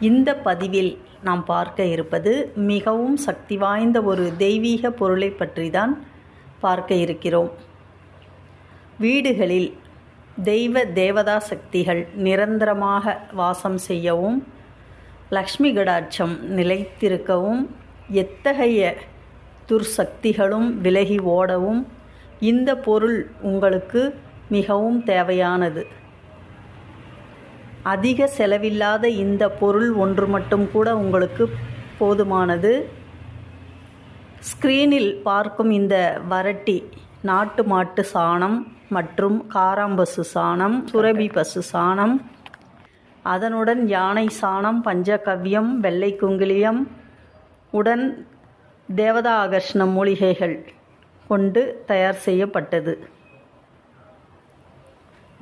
இந்த பதிவில் நாம் பார்க்க இருப்பது மிகவும் சக்தி வாய்ந்த ஒரு தெய்வீக பொருளை பற்றி தான் பார்க்க இருக்கிறோம். வீடுகளில் தெய்வ தேவதா சக்திகள் நிரந்தரமாக வாசம் செய்யவும் லக்ஷ்மி கடாட்சம் நிலைத்திருக்கவும் எத்தகைய துர்சக்திகளும் விலகி ஓடவும் இந்த பொருள் உங்களுக்கு மிகவும் தேவையானது. அதிக செலவில்லாத இந்த பொருள் ஒன்று மட்டும் கூட உங்களுக்கு போதுமானது. ஸ்க்ரீனில் பார்க்கும் இந்த வரட்டி நாட்டு மாட்டு சாணம் மற்றும் காராம்பசு சாணம் சுரபி பசு சாணம். அதனுடன் யானை சாணம் பஞ்சகவ்யம் வெள்ளை குங்கிலியம் உடன் தேவதா ஆகர்ஷ்ண மூலிகைகள் கொண்டு தயார் செய்யப்பட்டது.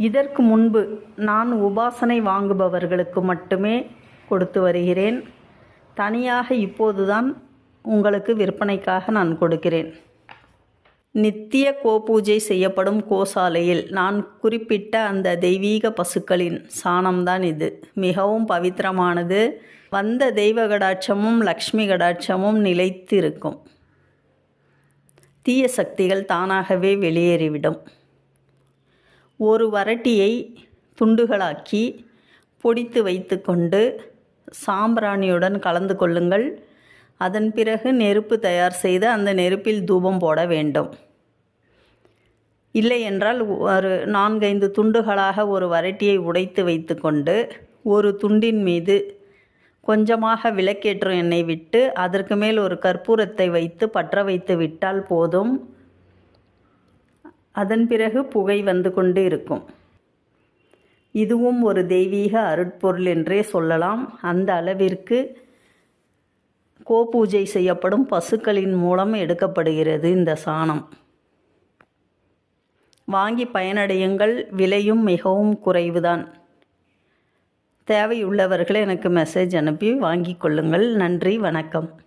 இதற்கு முன்பு நான் உபாசனை வாங்குபவர்களுக்கு மட்டுமே கொடுத்து வருகிறேன். தனியாக இப்போதுதான் உங்களுக்கு விற்பனைக்காக நான் கொடுக்கிறேன். நித்திய கோபூஜை செய்யப்படும் கோசாலையில் நான் குறிப்பிட்ட அந்த தெய்வீக பசுக்களின் சாணம்தான் இது. மிகவும் பவித்திரமானது. வந்த தெய்வ கடாட்சமும் லக்ஷ்மி கடாட்சமும் நிலைத்து இருக்கும் தீய சக்திகள் தானாகவே வெளியேறிவிடும். ஒரு வரட்டியை துண்டுகளாக்கி பொடித்து வைத்துக்கொண்டு சாம்பிராணியுடன் கலந்து கொள்ளுங்கள். அதன் பிறகு நெருப்பு தயார் செய்து அந்த நெருப்பில் தூபம் போட வேண்டும். இல்லை என்றால் ஒரு நான்கைந்து துண்டுகளாக ஒரு வரட்டியை உடைத்து வைத்துக்கொண்டு ஒரு துண்டின் மீது கொஞ்சமாக விளக்கேற்றும் எண்ணெய் விட்டு அதற்கு மேல் ஒரு கற்பூரத்தை வைத்து பற்ற வைத்து விட்டால் போதும். அதன் பிறகு புகை வந்து கொண்டு இருக்கும். இதுவும் ஒரு தெய்வீக அருட்பொருள் என்றே சொல்லலாம். அந்த அளவிற்கு கோபூஜை செய்யப்படும் பசுக்களின் மூலம் எடுக்கப்படுகிறது இந்த சாணம். வாங்கி பயனடையுங்கள் விலையும் மிகவும் குறைவுதான். தேவையுள்ளவர்கள் எனக்கு மெசேஜ் அனுப்பி வாங்கிக் கொள்ளுங்கள். நன்றி வணக்கம்.